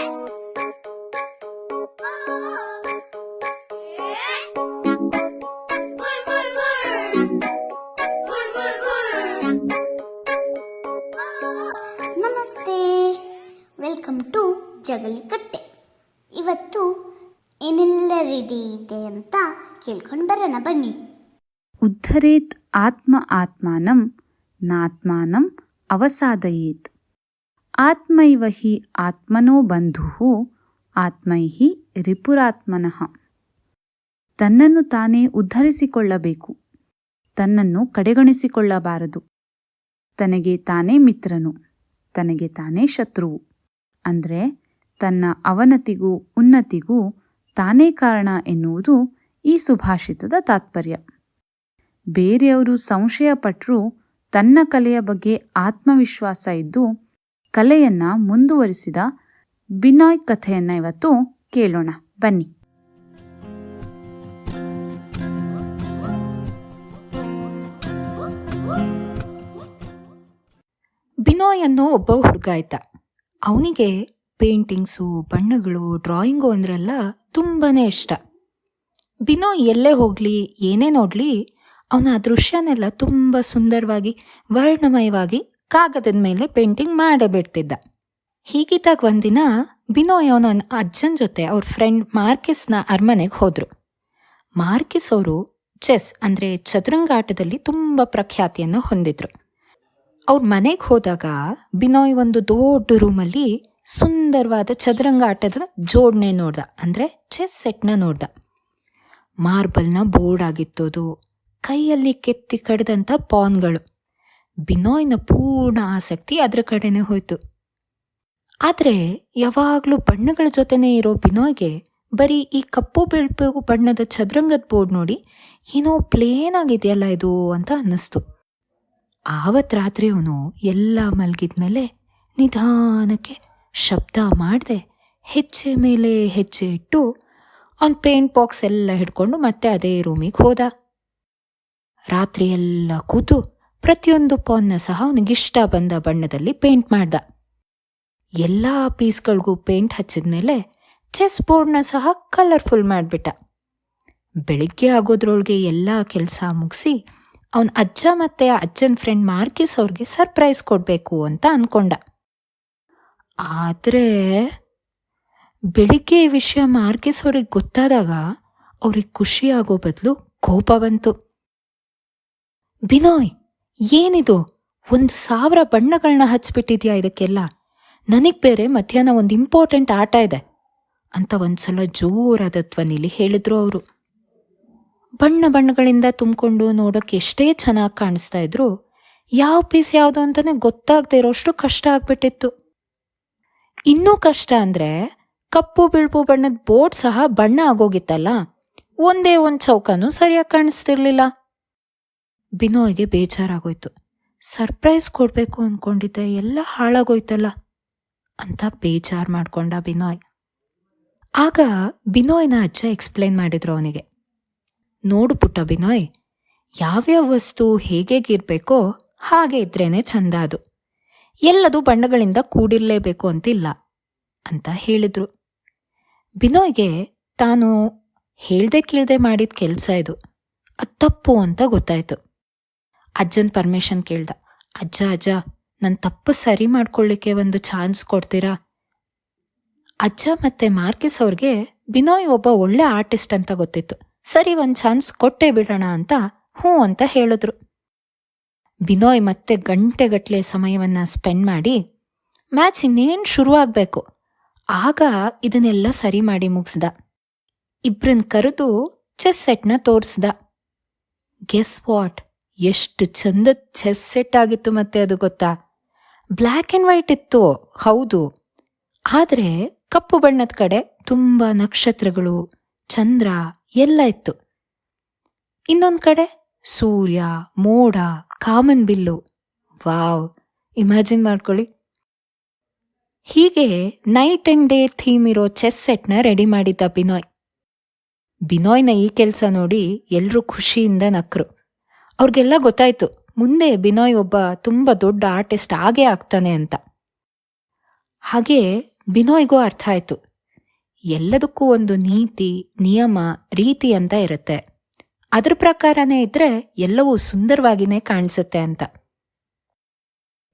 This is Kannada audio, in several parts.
ನಮಸ್ತೆ. Welcome to Jagalikatte. ಇವತ್ತು ಏನೆಲ್ಲ ರೆಡಿ ಇದೆ ಅಂತ ಕೇಳ್ಕೊಂಡು ಬರೋಣ, ಬನ್ನಿ. ಉದ್ಧರೇತ್ ಆತ್ಮ ಆತ್ಮಾನಂ, ನಾತ್ಮಾನಂ, ಅವಸಾದಯೇತ್. ಆತ್ಮೈವ ಹಿ ಆತ್ಮನೋ ಬಂಧು ಆತ್ಮೈಹಿ ರಿಪುರಾತ್ಮನಃ. ತನ್ನನ್ನು ತಾನೇ ಉದ್ಧರಿಸಿಕೊಳ್ಳಬೇಕು. ತನ್ನನ್ನು ಕಡೆಗಣಿಸಿಕೊಳ್ಳಬಾರದು. ತನಗೆ ತಾನೇ ಮಿತ್ರನು. ತನಗೆ ತಾನೇ ಶತ್ರುವು. ಅಂದರೆ ತನ್ನ ಅವನತಿಗೂ ಉನ್ನತಿಗೂ ತಾನೇ ಕಾರಣ ಎನ್ನುವುದು ಈ ಸುಭಾಷಿತದ ತಾತ್ಪರ್ಯ. ಬೇರೆಯವರು ಸಂಶಯ ಪಟ್ಟರೂ ತನ್ನ ಕಲೆಯ ಬಗ್ಗೆ ಆತ್ಮವಿಶ್ವಾಸ ಇದ್ದು ಕಲೆಯನ್ನ ಮುಂದುವರಿಸಿದ ಬಿನಾಯ್ ಕಥೆಯನ್ನ ಇವತ್ತು ಕೇಳೋಣ. ಬನ್ನಿ. ಬಿನೋಯ್ ಅನ್ನೋ ಒಬ್ಬ ಹುಡುಗ ಇದ್ದ. ಅವನಿಗೆ ಪೇಂಟಿಂಗ್ಸು, ಬಣ್ಣಗಳು, ಡ್ರಾಯಿಂಗು ಅಂದ್ರೆಲ್ಲ ತುಂಬಾನೇ ಇಷ್ಟ. ಬಿನೋಯ್ ಎಲ್ಲೇ ಹೋಗಲಿ, ಏನೇ ನೋಡಲಿ, ಅವನ ಆ ದೃಶ್ಯನೆಲ್ಲ ತುಂಬ ಸುಂದರವಾಗಿ, ವರ್ಣಮಯವಾಗಿ ಕಾಗದದ ಮೇಲೆ ಪೇಂಟಿಂಗ್ ಮಾಡೇ ಬಿಡ್ತಿದ್ದ ಹೀಗಿದ್ದಾಗ ಒಂದಿನ ಬಿನೋಯ್ ಅವನ ಅಜ್ಜನ ಜೊತೆ ಅವ್ರ ಫ್ರೆಂಡ್ ಮಾರ್ಕಿಸ್ನ ಅರಮನೆಗೆ ಹೋದರು. ಮಾರ್ಕಿಸ್ ಅವರು ಚೆಸ್ ಅಂದರೆ ಚದುರಂಗಾಟದಲ್ಲಿ ತುಂಬ ಪ್ರಖ್ಯಾತಿಯನ್ನು ಹೊಂದಿದ್ರು. ಅವ್ರ ಮನೆಗೆ ಹೋದಾಗ ಬಿನೋಯ್ ಒಂದು ದೊಡ್ಡ ರೂಮಲ್ಲಿ ಸುಂದರವಾದ ಚದುರಂಗ ಆಟದ ಜೋಡಣೆ ನೋಡ್ದ, ಅಂದರೆ ಚೆಸ್ ಸೆಟ್ನ ನೋಡ್ದ. ಮಾರ್ಬಲ್ನ ಬೋರ್ಡ್ ಆಗಿತ್ತೋದು, ಕೈಯಲ್ಲಿ ಕೆತ್ತಿ ಕಡ್ದಂಥ ಪಾನ್ಗಳು. ಬಿನೋಯ್ನ ಪೂರ್ಣ ಆಸಕ್ತಿ ಅದರ ಕಡೆನೇ ಹೋಯ್ತು. ಆದರೆ ಯಾವಾಗಲೂ ಬಣ್ಣಗಳ ಜೊತೆನೇ ಇರೋ ಬಿನೋಯ್ಗೆ ಬರೀ ಈ ಕಪ್ಪು ಬಿಳುಪು ಬಣ್ಣದ ಚದುರಂಗದ ಬೋರ್ಡ್ ನೋಡಿ ಏನೋ ಪ್ಲೇನ್ ಆಗಿದೆಯಲ್ಲ ಇದು ಅಂತ ಅನ್ನಿಸ್ತು. ಆವತ್ತು ರಾತ್ರಿ ಅವನು ಎಲ್ಲ ಮಲಗಿದ ಮೇಲೆ ನಿಧಾನಕ್ಕೆ ಶಬ್ದ ಮಾಡದೆ ಹೆಜ್ಜೆ ಮೇಲೆ ಹೆಜ್ಜೆ ಇಟ್ಟು ಅವ್ನು ಪೇಂಟ್ ಬಾಕ್ಸ್ ಎಲ್ಲ ಹಿಡ್ಕೊಂಡು ಮತ್ತೆ ಅದೇ ರೂಮಿಗೆ ಹೋದ. ರಾತ್ರಿ ಎಲ್ಲ ಕೂತು ಪ್ರತಿಯೊಂದು ಪಾನ್ನ ಸಹ ಅವನಿಗಿಷ್ಟ ಬಂದ ಬಣ್ಣದಲ್ಲಿ ಪೇಂಟ್ ಮಾಡ್ದ. ಎಲ್ಲ ಪೀಸ್ಗಳಿಗೂ ಪೇಂಟ್ ಹಚ್ಚಿದ ಮೇಲೆ ಚೆಸ್ ಬೋರ್ಡ್ನ ಸಹ ಕಲರ್ಫುಲ್ ಮಾಡಿಬಿಟ್ಟ. ಬೆಳಿಗ್ಗೆ ಆಗೋದ್ರೊಳಗೆ ಎಲ್ಲ ಕೆಲಸ ಮುಗಿಸಿ ಅವನ ಅಜ್ಜ ಮತ್ತೆ ಅಜ್ಜನ ಫ್ರೆಂಡ್ ಮಾರ್ಕಿಸ್ ಅವ್ರಿಗೆ ಸರ್ಪ್ರೈಸ್ ಕೊಡಬೇಕು ಅಂತ ಅಂದ್ಕೊಂಡ ಆದರೆ ಬೆಳಿಗ್ಗೆ ಈ ವಿಷಯ ಮಾರ್ಕಿಸ್ ಅವ್ರಿಗೆ ಗೊತ್ತಾದಾಗ ಅವ್ರಿಗೆ ಖುಷಿ ಆಗೋ ಬದಲು ಕೋಪ ಬಂತು. ಬಿನೋಯ್ ಏನಿದು? ಒಂದು ಸಾವಿರ ಬಣ್ಣಗಳನ್ನ ಹಚ್ಬಿಟ್ಟಿದ್ಯಾ ಇದಕ್ಕೆಲ್ಲ? ನನಗೆ ಬೇರೆ ಮಧ್ಯಾಹ್ನ ಒಂದು ಇಂಪಾರ್ಟೆಂಟ್ ಆಟ ಇದೆ ಅಂತ ಒಂದ್ಸಲ ಜೋರಾದ ಧ್ವನಿಲಿ ಹೇಳಿದ್ರು ಅವರು. ಬಣ್ಣ ಬಣ್ಣಗಳಿಂದ ತುಂಬಿಕೊಂಡು ನೋಡೋಕೆ ಎಷ್ಟೇ ಚೆನ್ನಾಗಿ ಕಾಣಿಸ್ತಾ ಇದ್ರು ಯಾವ ಪೀಸ್ ಯಾವುದು ಅಂತಲೇ ಗೊತ್ತಾಗದೇ ಇರೋಷ್ಟು ಕಷ್ಟ ಆಗ್ಬಿಟ್ಟಿತ್ತು. ಇನ್ನೂ ಕಷ್ಟ ಅಂದ್ರೆ ಕಪ್ಪು ಬಿಳುಪು ಬಣ್ಣದ ಬೋರ್ಡ್ ಸಹ ಬಣ್ಣ ಆಗೋಗಿತ್ತಲ್ಲ? ಒಂದೇ ಒಂದು ಚೌಕನೂ ಸರಿಯಾಗಿ ಕಾಣಿಸ್ತಿರ್ಲಿಲ್ಲ. ಬಿನೋಯ್ಗೆ ಬೇಜಾರಾಗೋಯ್ತು. ಸರ್ಪ್ರೈಸ್ ಕೊಡಬೇಕು ಅಂದ್ಕೊಂಡಿದ್ದೆ ಎಲ್ಲ ಹಾಳಾಗೋಯ್ತಲ್ಲ? ಅಂತ ಬೇಜಾರ್ ಮಾಡ್ಕೊಂಡ ಬಿನೋಯ್. ಆಗ ಬಿನೋಯ್ನ ಅಜ್ಜ ಎಕ್ಸ್ಪ್ಲೇನ್ ಮಾಡಿದ್ರು ಅವನಿಗೆ. ನೋಡು ಪುಟ್ಟ ಬಿನೋಯ್, ಯಾವ್ಯಾವ ವಸ್ತು ಹೇಗೇಗಿರ್ಬೇಕೋ ಹಾಗೆ ಇದ್ರೇನೆ ಚಂದ ಅದು. ಎಲ್ಲದು ಬಣ್ಣಗಳಿಂದ ಕೂಡಿರಲೇಬೇಕು ಅಂತಿಲ್ಲ, ಅಂತ ಹೇಳಿದ್ರು. ಬಿನೋಯ್ಗೆ ತಾನು ಹೇಳ್ದೆ ಕೇಳ್ದೆ ಮಾಡಿದ ಕೆಲಸ ಇದು. ಅದು ತಪ್ಪು ಅಂತ ಗೊತ್ತಾಯ್ತು. ಅಜ್ಜನ್ ಪರ್ಮಿಷನ್ ಕೇಳ್ದ. ಅಜ್ಜ ಅಜ್ಜ ನನ್ನ ತಪ್ಪು ಸರಿ ಮಾಡ್ಕೊಳ್ಳಿಕ್ಕೆ ಒಂದು ಚಾನ್ಸ್ ಕೊಡ್ತೀರಾ? ಅಜ್ಜ ಮತ್ತೆ ಮಾರ್ಕಿಸ್ ಅವ್ರಿಗೆ ಬಿನೋಯ್ ಒಬ್ಬ ಒಳ್ಳೆ ಆರ್ಟಿಸ್ಟ್ ಅಂತ ಗೊತ್ತಿತ್ತು. ಸರಿ, ಒಂದು ಚಾನ್ಸ್ ಕೊಟ್ಟೇ ಬಿಡೋಣ ಅಂತ ಹ್ಞೂ ಅಂತ ಹೇಳಿದ್ರು. ಬಿನೋಯ್ ಮತ್ತೆ ಗಂಟೆಗಟ್ಟಲೆ ಸಮಯವನ್ನ ಸ್ಪೆಂಡ್ ಮಾಡಿ ಮ್ಯಾಚ್ ಇನ್ನೇನು ಶುರುವಾಗಬೇಕು? ಆಗ ಇದನ್ನೆಲ್ಲ ಸರಿ ಮಾಡಿ ಮುಗಿಸ್ದ. ಇಬ್ಬರನ್ನ ಕರೆದು ಚೆಸ್ ಸೆಟ್ನ ತೋರಿಸ್ದ. ಗೆಸ್ ವಾಟ್ ಎಷ್ಟು ಚಂದ ಚೆಸ್ ಸೆಟ್ ಆಗಿತ್ತು ಮತ್ತೆ ಅದು ಗೊತ್ತಾ? ಬ್ಲ್ಯಾಕ್ ಆ್ಯಂಡ್ ವೈಟ್ ಇತ್ತು, ಹೌದು. ಆದರೆ ಕಪ್ಪು ಬಣ್ಣದ ಕಡೆ ತುಂಬ ನಕ್ಷತ್ರಗಳು, ಚಂದ್ರ ಎಲ್ಲ ಇತ್ತು. ಇನ್ನೊಂದು ಕಡೆ ಸೂರ್ಯ, ಮೋಡ, ಕಾಮನ್ ಬಿಲ್ಲು. ವಾವ್, ಇಮ್ಯಾಜಿನ್ ಮಾಡ್ಕೊಳ್ಳಿ. ಹೀಗೆ ನೈಟ್ ಅಂಡ್ ಡೇ ಥೀಮ್ ಇರೋ ಚೆಸ್ ಸೆಟ್ನ ರೆಡಿ ಮಾಡಿದ್ದ ಬಿನೋಯ್. ಬಿನೋಯ್ನ ಈ ಕೆಲಸ ನೋಡಿ ಎಲ್ಲರೂ ಖುಷಿಯಿಂದ ನಕ್ರು. ಅವ್ರಿಗೆಲ್ಲ ಗೊತ್ತಾಯ್ತು, ಮುಂದೆ ಬಿನೋಯ್ ಒಬ್ಬ ತುಂಬ ದೊಡ್ಡ ಆರ್ಟಿಸ್ಟ್ ಆಗೇ ಆಗ್ತಾನೆ ಅಂತ. ಹಾಗೆ ಬಿನೋಯ್ಗೂ ಅರ್ಥ ಆಯ್ತು. ಎಲ್ಲದಕ್ಕೂ ಒಂದು ನೀತಿ, ನಿಯಮ, ರೀತಿ ಅಂತ ಇರುತ್ತೆ. ಅದ್ರ ಪ್ರಕಾರನೇ ಇದ್ರೆ ಎಲ್ಲವೂ ಸುಂದರವಾಗಿನೇ ಕಾಣಿಸುತ್ತೆ ಅಂತ.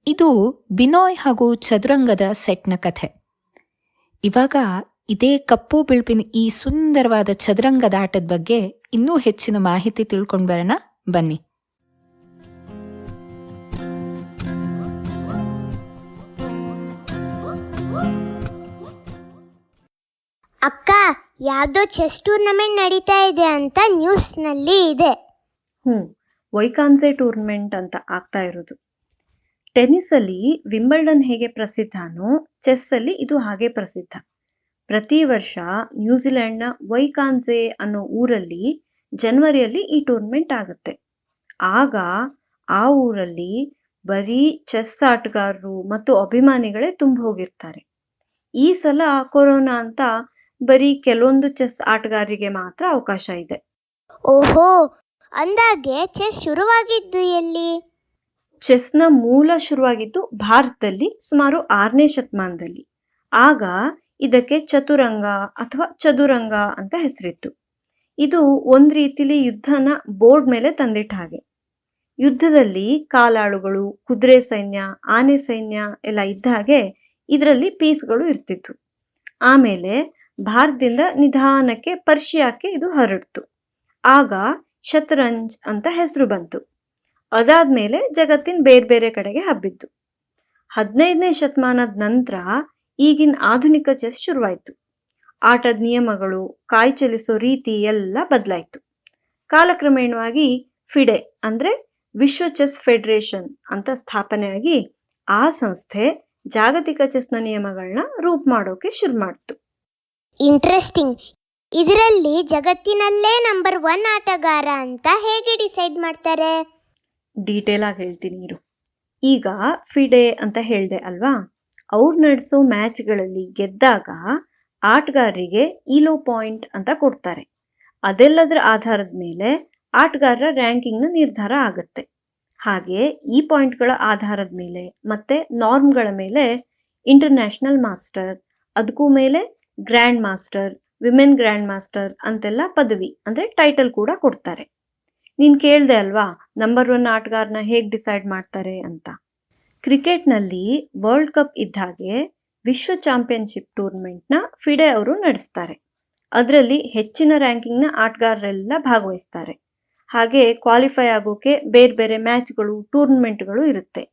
ಇದು ಬಿನೋಯ್ ಹಾಗೂ ಚದುರಂಗದ ಸೆಟ್ನ ಕಥೆ. ಇವಾಗ ಇದೇ ಕಪ್ಪು ಬಿಳುಪಿನ ಈ ಸುಂದರವಾದ ಚದುರಂಗದ ಆಟದ ಬಗ್ಗೆ ಇನ್ನೂ ಹೆಚ್ಚಿನ ಮಾಹಿತಿ ತಿಳ್ಕೊಂಡು ಬರೋಣ. ಬನ್ನಿ. ಅಕ್ಕ, ಯಾವ್ದೋ ಚೆಸ್ ಟೂರ್ನಮೆಂಟ್ ನಡೀತಾ ಇದೆ ಅಂತ ನ್ಯೂಸ್ನಲ್ಲಿ ಇದೆ. ಹ್ಮ್ ವೈಕಾನ್ಸೆ ಟೂರ್ನಮೆಂಟ್ ಅಂತ ಆಗ್ತಾ ಇರೋದು. ಟೆನ್ನಿಸಲ್ಲಿ ವಿಂಬಲ್ಡನ್ ಹೇಗೆ ಪ್ರಸಿದ್ಧನೋ ಚೆಸ್ ಅಲ್ಲಿ ಇದು ಹಾಗೆ ಪ್ರಸಿದ್ಧ. ಪ್ರತಿ ವರ್ಷ ನ್ಯೂಜಿಲೆಂಡ್ನ ವೈಕಾನ್ಸೆ ಅನ್ನೋ ಊರಲ್ಲಿ ಜನವರಿಯಲ್ಲಿ ಈ ಟೂರ್ನಮೆಂಟ್ ಆಗುತ್ತೆ. ಆಗ ಆ ಊರಲ್ಲಿ ಬರೀ ಚೆಸ್ ಆಟಗಾರರು ಮತ್ತು ಅಭಿಮಾನಿಗಳೇ ತುಂಬ ಹೋಗಿರ್ತಾರೆ ಈ ಸಲ ಕೊರೋನಾ ಅಂತ ಬರೀ ಕೆಲವೊಂದು ಚೆಸ್ ಆಟಗಾರರಿಗೆ ಮಾತ್ರ ಅವಕಾಶ ಇದೆ. ಓಹೋ ಅಂದಾಗೆ ಚೆಸ್ ಶುರುವಾಗಿದ್ದು ಎಲ್ಲಿ? ಚೆಸ್ನ ಮೂಲ ಶುರುವಾಗಿದ್ದು ಭಾರತದಲ್ಲಿ ಸುಮಾರು ಆರನೇ ಶತಮಾನದಲ್ಲಿ. ಆಗ ಇದಕ್ಕೆ ಚತುರಂಗ ಅಥವಾ ಚದುರಂಗ ಅಂತ ಹೆಸರಿತ್ತು. ಇದು ಒಂದ್ ರೀತಿಲಿ ಯುದ್ಧನ ಬೋರ್ಡ್ ಮೇಲೆ ತಂದಿಟ್ಟ ಹಾಗೆ. ಯುದ್ಧದಲ್ಲಿ ಕಾಲಾಳುಗಳು ಕುದುರೆ ಸೈನ್ಯ ಆನೆ ಸೈನ್ಯ ಎಲ್ಲ ಇದ್ದ ಹಾಗೆ ಇದರಲ್ಲಿ ಪೀಸ್ಗಳು ಇರ್ತಿತ್ತು. ಆಮೇಲೆ ಭಾರತದಿಂದ ನಿಧಾನಕ್ಕೆ ಪರ್ಷಿಯಾಕ್ಕೆ ಇದು ಹರಡ್ತು. ಆಗ ಶತರಂಜ್ ಅಂತ ಹೆಸರು ಬಂತು. ಅದಾದ್ಮೇಲೆ ಜಗತ್ತಿನ ಬೇರೆ ಬೇರೆ ಕಡೆಗೆ ಹಬ್ಬಿತ್ತು ಹದಿನೈದನೇ ಶತಮಾನದ ನಂತರ ಈಗಿನ ಆಧುನಿಕ ಚೆಸ್ ಶುರುವಾಯಿತು. ಆಟದ ನಿಯಮಗಳು, ಕಾಯಿ ಚಲಿಸೋ ರೀತಿ ಎಲ್ಲ ಬದಲಾಯಿತು. ಕಾಲಕ್ರಮೇಣವಾಗಿ ಫಿಡೆ ಅಂದ್ರೆ ವಿಶ್ವ ಚೆಸ್ ಫೆಡರೇಷನ್ ಅಂತ ಸ್ಥಾಪನೆಯಾಗಿ ಆ ಸಂಸ್ಥೆ ಜಾಗತಿಕ ಚೆಸ್ನ ನಿಯಮಗಳನ್ನ ರೂಪ್ ಮಾಡೋಕೆ ಶುರು ಮಾಡ್ತು. ಇಂಟ್ರೆಸ್ಟಿಂಗ್ ಇದರಲ್ಲಿ ಜಗತ್ತಿನಲ್ಲೇ ನಂಬರ್ ಒನ್ ಆಟಗಾರ ಅಂತ ಹೇಗೆ ಡಿಸೈಡ್ ಮಾಡ್ತಾರೆ? ಡೀಟೇಲ್ ಆಗಿ ಹೇಳ್ತೀನಿ ಇರು. ಈಗ ಫಿಡೆ ಅಂತ ಹೇಳಿದೆ ಅಲ್ವಾ? ಅವ್ರು ನಡೆಸೋ ಮ್ಯಾಚ್ಗಳಲ್ಲಿ ಗೆದ್ದಾಗ ಆಟಗಾರರಿಗೆ ಇಲೋ ಪಾಯಿಂಟ್ ಅಂತ ಕೊಡ್ತಾರೆ. ಅದೆಲ್ಲದರ ಆಧಾರದ ಮೇಲೆ ಆಟಗಾರರ ರ್ಯಾಂಕಿಂಗ್ನ ನಿರ್ಧಾರ ಆಗುತ್ತೆ. ಹಾಗೆ ಈ ಪಾಯಿಂಟ್ಗಳ ಆಧಾರದ ಮೇಲೆ ಮತ್ತೆ ನಾರ್ಮ್ಗಳ ಮೇಲೆ ಇಂಟರ್ನ್ಯಾಷನಲ್ ಮಾಸ್ಟರ್ ಅದಕ್ಕೂ ಮೇಲೆ grand master women grand master ಅಂತೆಲ್ಲ ಪದವಿ, ಅಂದ್ರೆ ಟೈಟಲ್ ಕೂಡ ಕೊಡ್ತಾರೆ. ನೀನ್ ಕೇಳ್ದೆ ಅಲ್ವಾ ನಂಬರ್ ಒನ್ ಆಟಗಾರನ ಹೇಗ್ ಡಿಸೈಡ್ ಮಾಡ್ತಾರೆ ಅಂತ. ಕ್ರಿಕೆಟ್ನಲ್ಲಿ ವರ್ಲ್ಡ್ ಕಪ್ ಇದ್ದ ಹಾಗೆ ವಿಶ್ವ ಚಾಂಪಿಯನ್ಶಿಪ್ನ ಫಿಡೆ ಅವರು ನಡೆಸ್ತಾರೆ. ಅದರಲ್ಲಿ ಹೆಚ್ಚಿನ ರ್ಯಾಂಕಿಂಗ್ನ ಆಟಗಾರರೆಲ್ಲ ಭಾಗವಹಿಸ್ತಾರೆ. ಹಾಗೆ ಕ್ವಾಲಿಫೈ ಆಗೋಕೆ ಬೇರೆ ಬೇರೆ ಮ್ಯಾಚ್ಗಳು ಟೂರ್ನಮೆಂಟ್ಗಳು ಇರುತ್ತೆ.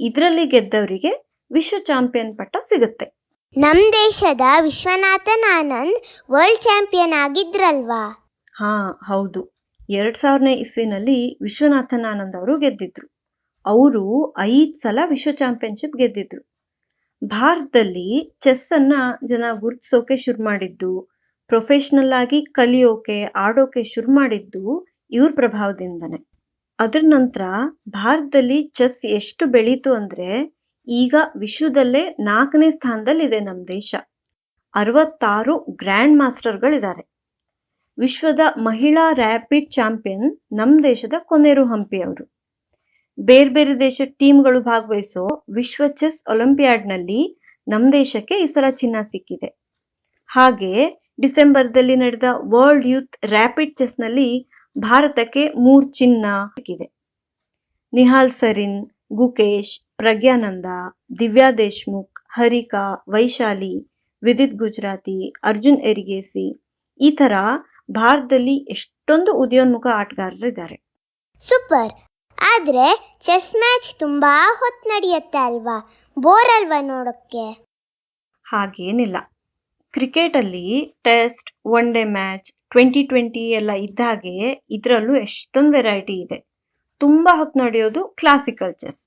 ಇದರಲ್ಲಿ ಗೆದ್ದವರಿಗೆ ವಿಶ್ವ ಚಾಂಪಿಯನ್ ಪಟ್ಟ ಸಿಗುತ್ತೆ. ನಮ್ ದೇಶದ ವಿಶ್ವನಾಥನ್ ಆನಂದ್ ವರ್ಲ್ಡ್ ಚಾಂಪಿಯನ್ ಆಗಿದ್ರಲ್ವಾ? ಹಾ, ಹೌದು. ಎರಡ್ ಸಾವಿರನೇ ಇಸ್ವಿನಲ್ಲಿ ವಿಶ್ವನಾಥನ್ ಆನಂದ್ ಅವರು ಗೆದ್ದಿದ್ರು. ಅವರು ಐದ್ ಸಲ ವಿಶ್ವ ಚಾಂಪಿಯನ್ಶಿಪ್ ಗೆದ್ದಿದ್ರು. ಭಾರತದಲ್ಲಿ ಚೆಸ್ ಅನ್ನ ಜನ ಗುರುತಿಸೋಕೆ ಶುರು ಮಾಡಿದ್ದು ಪ್ರೊಫೆಷನಲ್ ಆಗಿ ಕಲಿಯೋಕೆ, ಆಡೋಕೆ ಶುರು ಮಾಡಿದ್ದು ಇವ್ರ ಪ್ರಭಾವದಿಂದನೇ. ಅದ್ರ ನಂತರ ಭಾರತದಲ್ಲಿ ಚೆಸ್ ಎಷ್ಟು ಬೆಳೀತು ಅಂದ್ರೆ ಈಗ ವಿಶ್ವದಲ್ಲೇ ನಾಲ್ಕನೇ ಸ್ಥಾನದಲ್ಲಿದೆ ನಮ್ಮ ದೇಶ. ಅರವತ್ತಾರು ಗ್ರ್ಯಾಂಡ್ ಮಾಸ್ಟರ್ಗಳಿದ್ದಾರೆ. ವಿಶ್ವದ ಮಹಿಳಾ ರ್ಯಾಪಿಡ್ ಚಾಂಪಿಯನ್ ನಮ್ಮ ದೇಶದ ಕೊನೆರು ಹಂಪಿ ಅವರು ಬೇರೆ ಬೇರೆ ದೇಶದ ಟೀಮ್ಗಳು ಭಾಗವಹಿಸೋ ವಿಶ್ವ ಚೆಸ್ ಒಲಿಂಪಿಯಾಡ್ನಲ್ಲಿ ನಮ್ಮ ದೇಶಕ್ಕೆ ಈ ಸಲ ಚಿನ್ನ ಸಿಕ್ಕಿದೆ. ಹಾಗೆ ಡಿಸೆಂಬರ್ದಲ್ಲಿ ನಡೆದ ವರ್ಲ್ಡ್ ಯೂತ್ ರ್ಯಾಪಿಡ್ ಚೆಸ್ನಲ್ಲಿ ಭಾರತಕ್ಕೆ ಮೂರು ಚಿನ್ನ ಸಿಕ್ಕಿದೆ. ನಿಹಾಲ್ ಸರಿನ್ ಗುಕೇಶ್ ಪ್ರಜ್ಞಾನಂದ ದಿವ್ಯಾ ದೇಶ್ಮುಖ್ ಹರಿಕಾ ವೈಶಾಲಿ ವಿದಿತ್ ಗುಜರಾತಿ ಅರ್ಜುನ್ ಎರಿಗೇಸಿ ಈ ತರ ಭಾರತದಲ್ಲಿ ಎಷ್ಟೊಂದು ಉದಯೋನ್ಮುಖ ಆಟಗಾರರಿದ್ದಾರೆ ಸೂಪರ್. ಆದ್ರೆ ಚೆಸ್ ಮ್ಯಾಚ್ ತುಂಬಾ ಹೊತ್ತು ನಡೆಯುತ್ತೆ ಅಲ್ವಾ? ಬೋರ್ ಅಲ್ವಾ ನೋಡಕ್ಕೆ? ಹಾಗೇನಿಲ್ಲ. ಕ್ರಿಕೆಟ್ ಅಲ್ಲಿ test one day match twenty twenty ಎಲ್ಲ ಇದ್ದಾಗೆ ಇದರಲ್ಲೂ ಎಷ್ಟೊಂದು ವೆರೈಟಿ ಇದೆ. ತುಂಬಾ ಹೊತ್ತು ನಡೆಯೋದು ಕ್ಲಾಸಿಕಲ್ ಚೆಸ್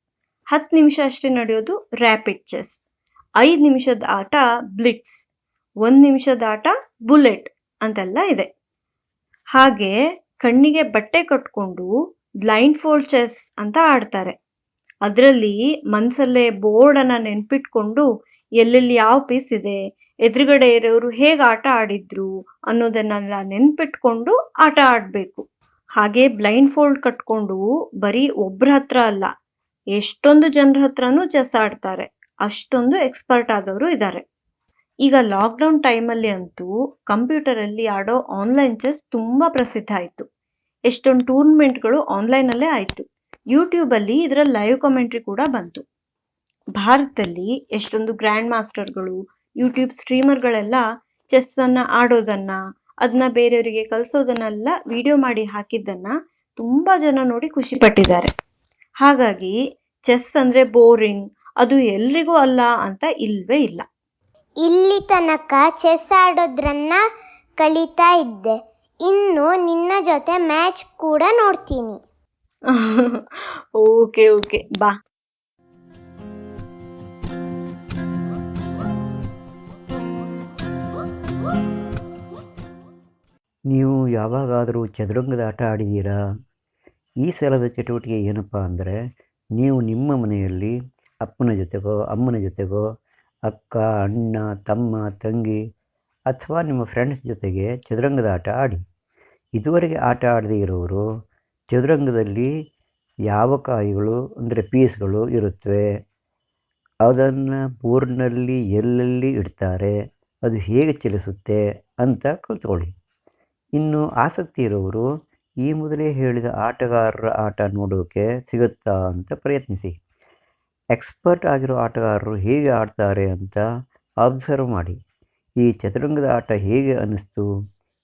ಹತ್ತು ನಿಮಿಷ ಅಷ್ಟೇ ನಡೆಯೋದು ರ್ಯಾಪಿಡ್ ಚೆಸ್ ಐದು ನಿಮಿಷದ ಆಟ ಬ್ಲಿಟ್ಸ್ ಒಂದು ನಿಮಿಷದ ಆಟ ಬುಲೆಟ್ ಅಂತೆಲ್ಲ ಇದೆ. ಹಾಗೆ ಕಣ್ಣಿಗೆ ಬಟ್ಟೆ ಕಟ್ಕೊಂಡು ಬ್ಲೈಂಡ್ ಫೋಲ್ಡ್ ಚೆಸ್ ಅಂತ ಆಡ್ತಾರೆ. ಅದರಲ್ಲಿ ಮನ್ಸಲ್ಲೇ ಬೋರ್ಡ್ ಅನ್ನ ನೆನ್ಪಿಟ್ಕೊಂಡು ಎಲ್ಲೆಲ್ಲಿ ಯಾವ ಪೀಸ್ ಇದೆ, ಎದುರುಗಡೆ ಇರೋರು ಹೇಗೆ ಆಟ ಆಡಿದ್ರು ಅನ್ನೋದನ್ನೆಲ್ಲ ನೆನ್ಪಿಟ್ಕೊಂಡು ಆಟ ಆಡ್ಬೇಕು. ಹಾಗೆ ಬ್ಲೈಂಡ್ ಫೋಲ್ಡ್ ಕಟ್ಕೊಂಡು ಬರೀ ಒಬ್ರ ಹತ್ರ ಅಲ್ಲ, ಎಷ್ಟೊಂದು ಜನರ ಹತ್ರನೂ ಚೆಸ್ ಆಡ್ತಾರೆ, ಅಷ್ಟೊಂದು ಎಕ್ಸ್ಪರ್ಟ್ ಆದವರು ಇದ್ದಾರೆ ಈಗ ಲಾಕ್ಡೌನ್ ಟೈಮಲ್ಲಿ ಅಂತೂ ಕಂಪ್ಯೂಟರಲ್ಲಿ ಆಡೋ ಆನ್ಲೈನ್ ಚೆಸ್ ತುಂಬಾ ಪ್ರಸಿದ್ಧ ಆಯಿತು. ಎಷ್ಟೊಂದು ಟೂರ್ನಮೆಂಟ್ಗಳು ಆನ್ಲೈನಲ್ಲೇ ಆಯಿತು. ಯೂಟ್ಯೂಬಲ್ಲಿ ಇದರ ಲೈವ್ ಕಾಮೆಂಟ್ರಿ ಕೂಡ ಬಂತು. ಭಾರತದಲ್ಲಿ ಎಷ್ಟೊಂದು ಗ್ರ್ಯಾಂಡ್ ಮಾಸ್ಟರ್ಗಳು ಯೂಟ್ಯೂಬ್ ಸ್ಟ್ರೀಮರ್ಗಳೆಲ್ಲ ಚೆಸ್ಸನ್ನು ಆಡೋದನ್ನ ಅದನ್ನ ಬೇರೆಯವರಿಗೆ ಕಲಿಸೋದನ್ನೆಲ್ಲ ವಿಡಿಯೋ ಮಾಡಿ ಹಾಕಿದ್ದನ್ನ ತುಂಬಾ ಜನ ನೋಡಿ ಖುಷಿ ಪಟ್ಟಿದ್ದಾರೆ. ಹಾಗಾಗಿ ಚೆಸ್ ಅಂದ್ರೆ ಬೋರಿಂಗ್ ಅದು ಎಲ್ರಿಗೂ ಅಲ್ಲ ಅಂತ ಇಲ್ವೇ ಇಲ್ಲ. ಇಲ್ಲಿ ತನಕ ಚೆಸ್ ಆಡೋದ್ರನ್ನ ಕಲಿತಾ ಇದ್ದೆ. ಇನ್ನು ನಿನ್ನ ಜೊತೆ ಮ್ಯಾಚ್ ಕೂಡ ನೋಡ್ತೀನಿ. ಓಕೆ ಓಕೆ ಬಾ. ನೀವು ಯಾವಾಗಾದರೂ ಚದುರಂಗದ ಆಟ ಆಡಿದ್ದೀರಾ? ಈ ಸಲದ ಚಟುವಟಿಕೆ ಏನಪ್ಪ ಅಂದರೆ, ನೀವು ನಿಮ್ಮ ಮನೆಯಲ್ಲಿ ಅಪ್ಪನ ಜೊತೆಗೋ, ಅಮ್ಮನ ಜೊತೆಗೋ, ಅಕ್ಕ, ಅಣ್ಣ, ತಮ್ಮ, ತಂಗಿ ಅಥವಾ ನಿಮ್ಮ ಫ್ರೆಂಡ್ಸ್ ಜೊತೆಗೆ ಚದುರಂಗದ ಆಟ ಆಡಿ. ಇದುವರೆಗೆ ಆಟ ಆಡದೇ ಇರೋರು ಚದುರಂಗದಲ್ಲಿ ಯಾವ ಕಾಯಿಗಳು ಅಂದರೆ ಪೀಸ್ಗಳು ಇರುತ್ತವೆ, ಅದನ್ನು ಬೋರ್ಡ್ನಲ್ಲಿ ಎಲ್ಲೆಲ್ಲಿ ಇಡ್ತಾರೆ, ಅದು ಹೇಗೆ ಚಲಿಸುತ್ತೆ ಅಂತ ಕಲ್ತ್ಕೊಳ್ಳಿ. ಇನ್ನು ಆಸಕ್ತಿ ಇರೋರು ಈ ಮೊದಲೇ ಹೇಳಿದ ಆಟಗಾರರ ಆಟ ನೋಡೋಕೆ ಸಿಗುತ್ತಾ ಅಂತ ಪ್ರಯತ್ನಿಸಿ. ಎಕ್ಸ್ಪರ್ಟ್ ಆಗಿರೋ ಆಟಗಾರರು ಹೇಗೆ ಆಡ್ತಾರೆ ಅಂತ ಅಬ್ಸರ್ವ್ ಮಾಡಿ. ಈ ಚದುರಂಗದ ಆಟ ಹೇಗೆ ಅನ್ನಿಸ್ತು,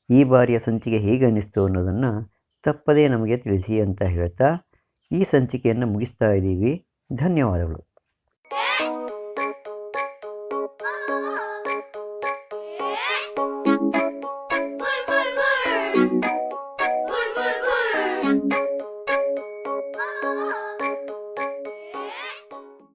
ಈ ಬಾರಿಯ ಸಂಚಿಕೆ ಹೇಗೆ ಅನ್ನಿಸ್ತು ಅನ್ನೋದನ್ನು ತಪ್ಪದೇ ನಮಗೆ ತಿಳಿಸಿ ಅಂತ ಹೇಳ್ತಾ ಈ ಸಂಚಿಕೆಯನ್ನು ಮುಗಿಸ್ತಾ ಇದ್ದೀವಿ. ಧನ್ಯವಾದಗಳು.